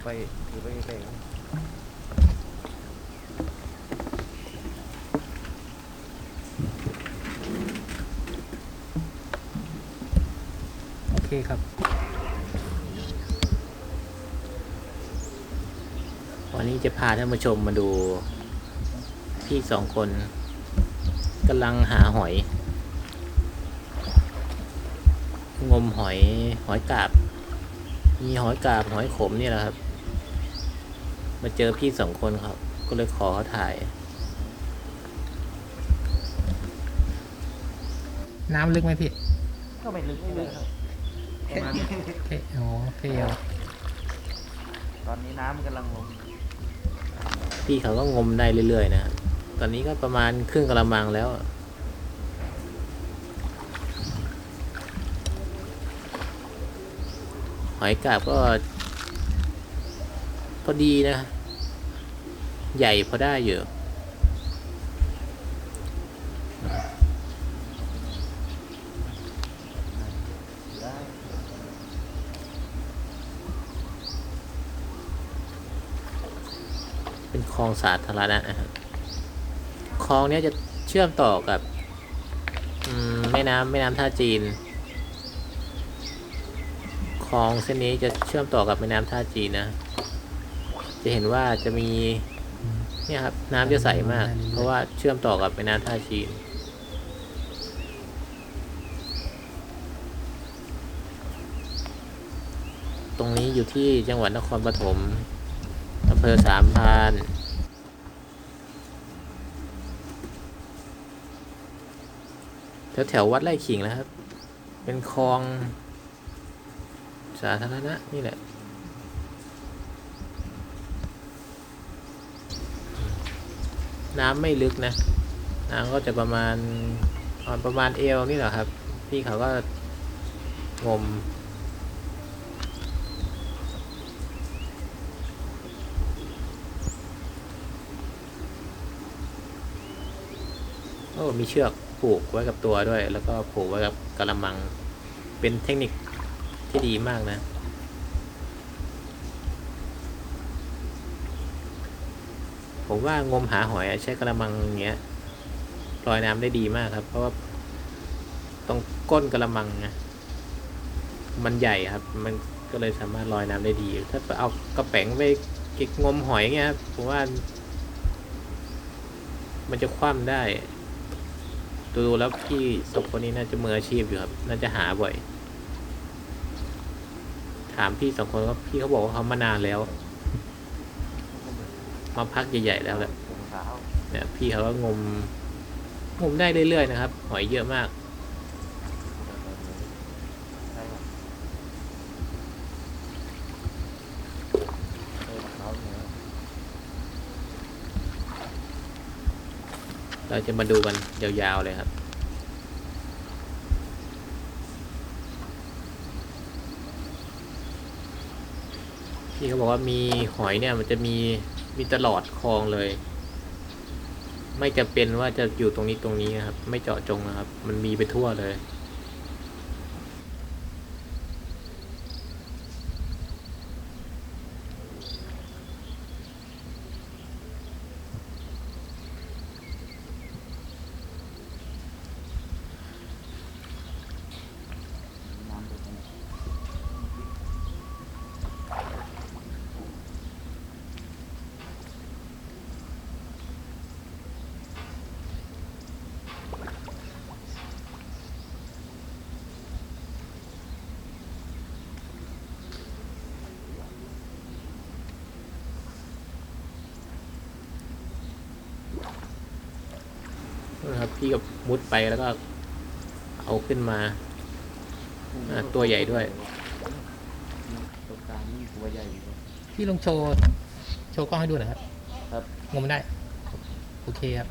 เอาไปถือไปใกล้ๆกันโอเคครับวันนี้จะพาท่านผู้ชมมาดู พี่สองคนกำลังหาหอย งมหอยหอยกาบ มีหอยกาบหอยขมนี่แหละครับ มาเจอพี่สองคนครับ ก็เลยขอเขาถ่าย น้ำลึกไหมพี่ ก็ไม่ลึกไม่ลึกครับประมาณเทอ๋อเทเอาตอนนี้น้ำมันกำลังลงพี่เขาก็งมได้เรื่อยๆนะครับตอนนี้ก็ประมาณครึ่งกระมังแล้ว หอยกาบก็พ อดีนะ ใหญ่พอได้อยู่เป็นคลองสาธารณะนะครับคลองนี้จะเชื่อมต่อกับแม่น้ำแม่น้ำท่าจีนคลองเส้นนี้จะเชื่อมต่อกับแม่น้ำท่าจีนนะ จะเห็นว่าจะมีเนี่ยครับน้ำจะใสมาก เพราะว่าเชื่อมต่อกับแม่น้ำท่าจีนตรงนี้อยู่ที่จังหวัดนครปฐมอำเภอสามพานแถวแถวๆวัดไร่ขิงนะครับ เป็นคลอง สาธารณะนี่แหละ น้ำไม่ลึกนะน้ำก็จะประมาณออนประมาณเอวนี่แหละครับ พี่เขาก็งมโอ้มีเชือกผูกไว้กับตัวด้วย แล้วก็ผูกไว้กับกระมังเป็นเทคนิคที่ดีมากนะ ผมว่างมหาหอยใช้กระมังอย่างเงี้ยลอยน้ำได้ดีมากครับ เพราะว่าตรงก้นกระมังนะมันใหญ่ครับ มันก็เลยสามารถลอยน้ำได้ดี ถ้าเอากระแป๋งไปก็บงมหอยเงี้ยครับผมว่า มันจะคว่ำได้ดูแล้วพี่สองคนนี้น่าจะมืออาชีพอยู่ครับ น่าจะหาบ่อย ถามพี่สองคนก็พี่เขาบอกว่าเขามานานแล้ว มาพักใหญ่ๆแล้วแหละถุงเท้าเนี่ยพี่เขาก็งมงมได้เรื่อยๆนะครับ หอยเยอะมากใช่ครับเออถุงเท้าเนี่ยเราจะมาดูกันยาวๆเลยครับ พี่เขาบอกว่ามีหอยเนี่ยมันจะมี มีตลอดคลองเลย ไม่จำเป็นว่าจะอยู่ตรงนี้ตรงนี้นะครับ ไม่เจาะจงนะครับ มันมีไปทั่วเลย น้ำไปตรงนี้ นะครับ พี่ก็มุดไปแล้วก็เอาขึ้นมาอะตัวใหญ่ด้วยตรงกลางนี่ตัวใหญ่อยู่พี่ลองโชว์ โชว์กล้องให้ดูหน่อยครับ ครับงมได้ โอเคครับ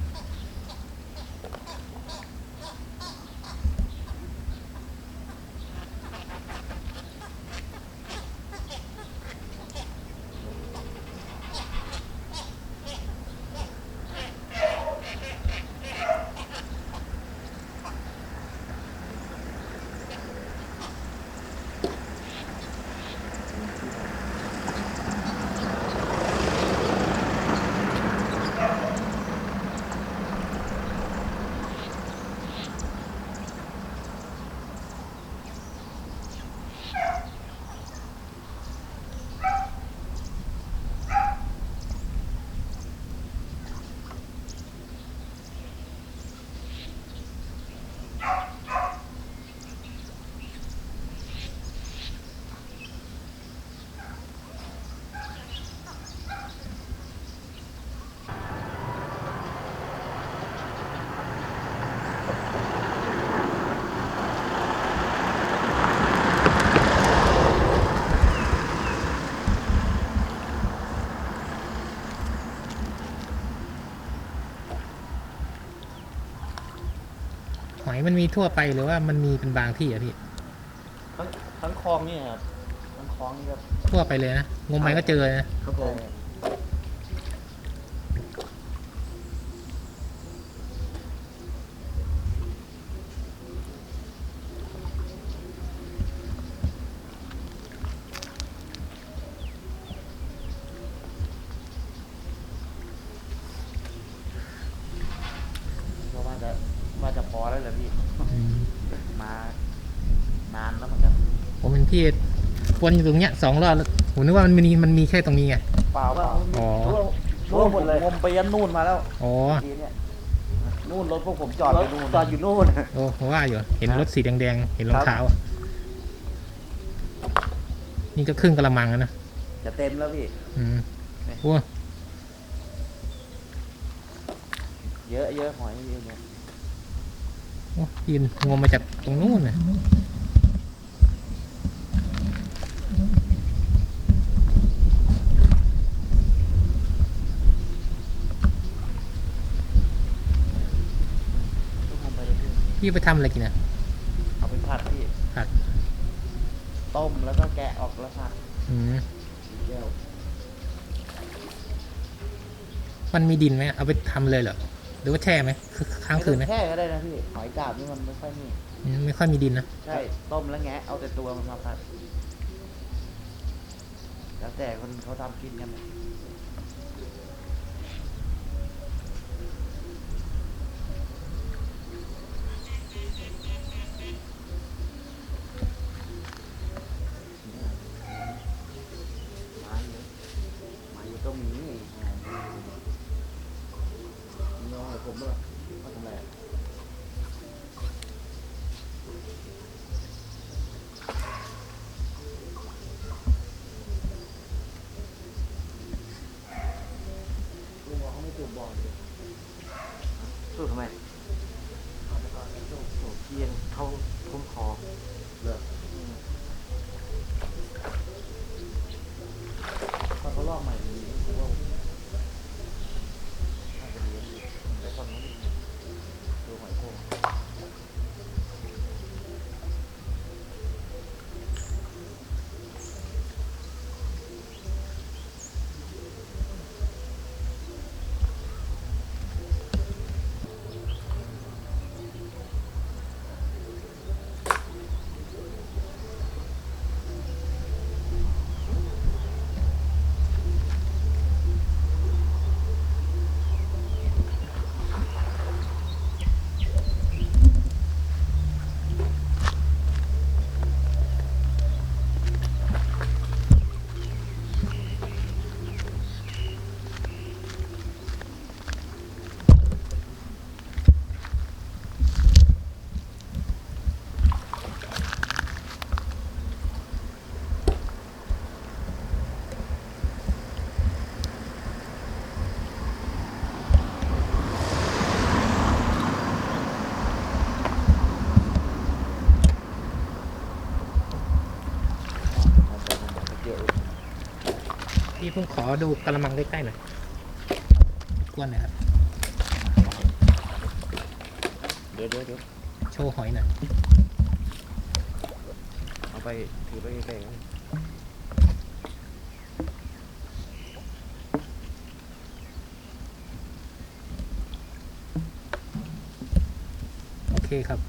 อยมันมีทั่วไปหรือว่ามันมีเป็นบางที่อะพี่ ทั้งทั้งคลองนี่ครับทั้งคลองนี่ก็ทั่วไปเลยนะงมไปก็เจอนะครับผม พี่วนอยู่ตรงเนี้ยสองรอบแล้วผมนึกว่ามันมีมันมีแค่ตรงนี้ไง เปล่าเปล่าอ๋อทั่วหมดเลยงมไปยันนู่นมาแล้วอ๋อทีเนี้ยนู่นรถพวกผมจอดอยู่นู่นจอดอยู่นู่น โอ้ผมว่าอยู่ เห็นครับรถสีแดงๆ เห็นรองครับเท้าอะนี่ก็ครึ่งกระมังแล้วนะจะเต็มแล้วพี่ อืมเนี่ยโอ้เยอะเยอะหอยเยอะเนี่ยโอ้ยืนงมมาจากตรงนู้นนะ ต้องงมไปเลย พี่พี่ไปทำอะไรกินอะเอาไปผัดพี่ผัดต้มแล้วก็แกะออกแล้วผัดอืมแก้วมันมีดินไหมเอาไปทำเลยเหรอหรือว่าแช่ไหมคือค้างคืนไหมไม่ต้องแค่ก็ได้นะพี่หอยกาบนี่มันไม่ค่อยมีอืมไม่ค่อยมีดินนะใช่ต้มแล้วแงะเอาแต่ตัวมันมาผัดแล้วแต่คนเขาทำกินกันมา ก็มีนี่น้อยผมว่าเขาทำอะไรอะลุงบอกเขาไม่สูบบอลเลยสูบทำไมเอาไปก่อนสูบสูบเทียนเข้าทุ่มคอเลิก พี่ผมขอดูกระมังใกล้ๆหน่อยกวนหน่อยครับ เดี๋ยวเดี๋ยวเดี๋ยวโชว์หอยหน่อยเอาไปถือไปไกลๆกันโอเคครับ